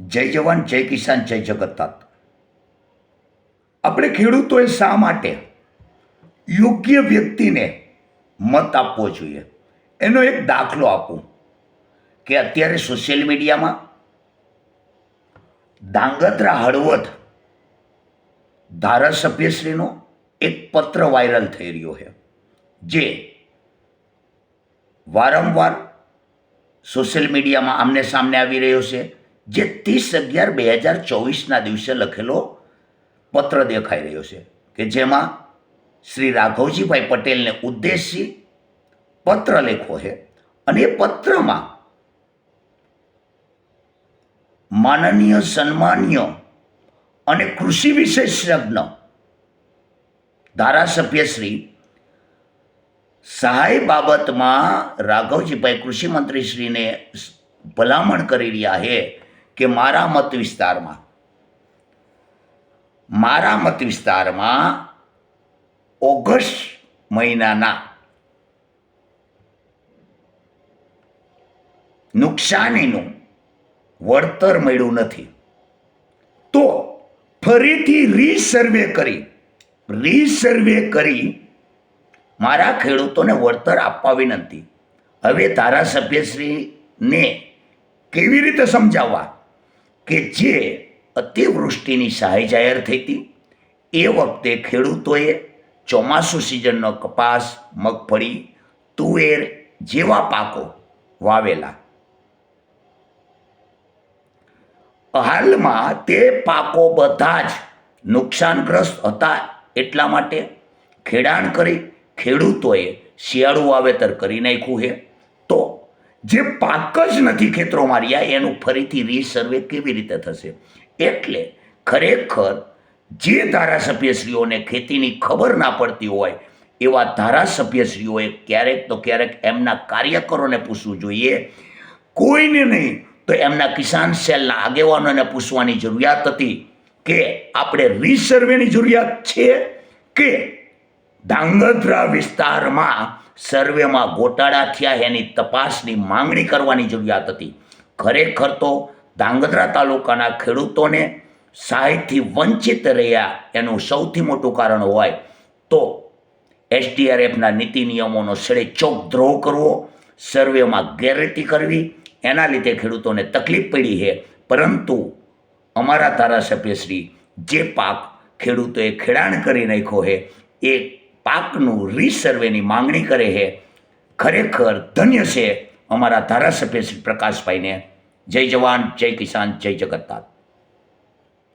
જય જવાન, જય કિસાન, જય જગતનાથ આપણે ખેડૂતોએ શા માટે યોગ્ય વ્યક્તિને મત આપવો જોઈએ? એનો એક દાખલો આપું કે અત્યારે સોશિયલ મીડિયામાં ધાંગધ્રા હળવદ ધારાસભ્યશ્રીનો એક પત્ર વાયરલ થઈ રહ્યો છે, જે વારંવાર સોશિયલ મીડિયામાં આમને સામને આવી રહ્યો છે. જે ત્રીસ અગિયાર બે હજાર ચોવીસના દિવસે લખેલો પત્ર દેખાઈ રહ્યો છે કે જેમાં શ્રી રાઘવજીભાઈ પટેલને ઉદ્દેશી પત્ર લેખો છે. અને એ પત્રમાં માનનીય, સન્માનીય અને કૃષિ વિશેષજ્ઞ ધારાસભ્ય શ્રી સહાય બાબતમાં રાઘવજીભાઈ કૃષિ મંત્રીશ્રીને ભલામણ કરી રહ્યા છે. કે મારા મત વિસ્તારમાં? મારા મત વિસ્તારમાં ઓગસ્ટ મહિનાના નુકસાનીનું વળતર મળ્યું નથી. તો ફરીથી રીસર્વે કરી રીસર્વે કરી મારા ખેડૂતોને વળતર આપવા વિનંતી. હવે ધારાસભ્યશ્રીને કેવી રીતે સમજાવવા? કે જે અતિવૃષ્ટિની સહાય જાહેર થઈ હતી, એ વખતે ખેડૂતોએ ચોમાસું સિઝનનો કપાસ, મગફળી, તુવેર જેવા પાકો વાવેલા. હાલમાં તે પાકો બધા જ નુકસાનગ્રસ્ત હતા એટલા માટે ખેડાણ કરી ખેડૂતોએ શિયાળુ વાવેતર કરી નાખ્યું છે. તો જે પાક જ નથી ખેતરોમાં રહ્યા, એનું ફરીથી રીસર્વે કેવી રીતે થશે? એટલે ખરેખર જે ધારાસભ્યશ્રીઓને ખેતીની ખબર ના પડતી હોય, એવા ધારાસભ્યશ્રીઓએ ક્યારેક તો ક્યારેક એમના કાર્યકરોને પૂછવું જોઈએ. કોઈને નહીં, તો એમના કિસાન સેલના આગેવાનોને પૂછવાની જરૂરિયાત હતી કે આપણે રીસર્વેની જરૂરિયાત છે કે ધાંગધ્રા વિસ્તારમાં સર્વેમાં ગોટાળા થયા એની તપાસની માંગણી કરવાની જરૂરિયાત હતી. ખરેખર તો ધાંગધ્રા તાલુકાના ખેડૂતોને સહાયથી વંચિત રહ્યા એનું સૌથી મોટું કારણ હોય તો એસડીઆરએફના નીતિ નિયમોનો સડે ચોક દ્રોહ કરવો, સર્વેમાં ગેરરીતિ કરવી, એના લીધે ખેડૂતોને તકલીફ પડી છે. પરંતુ અમારા ધારાસભ્યશ્રી જે પાક ખેડૂતોએ ખેડાણ કરી નાખ્યો છે, એ પાકનું રીસર્વેની માંગણી કરે છે. ખરેખર ધન્ય છે અમારા ધારાસભ્ય શ્રી પ્રકાશભાઈને. જય જવાન, જય કિસાન, જય જગતનાથ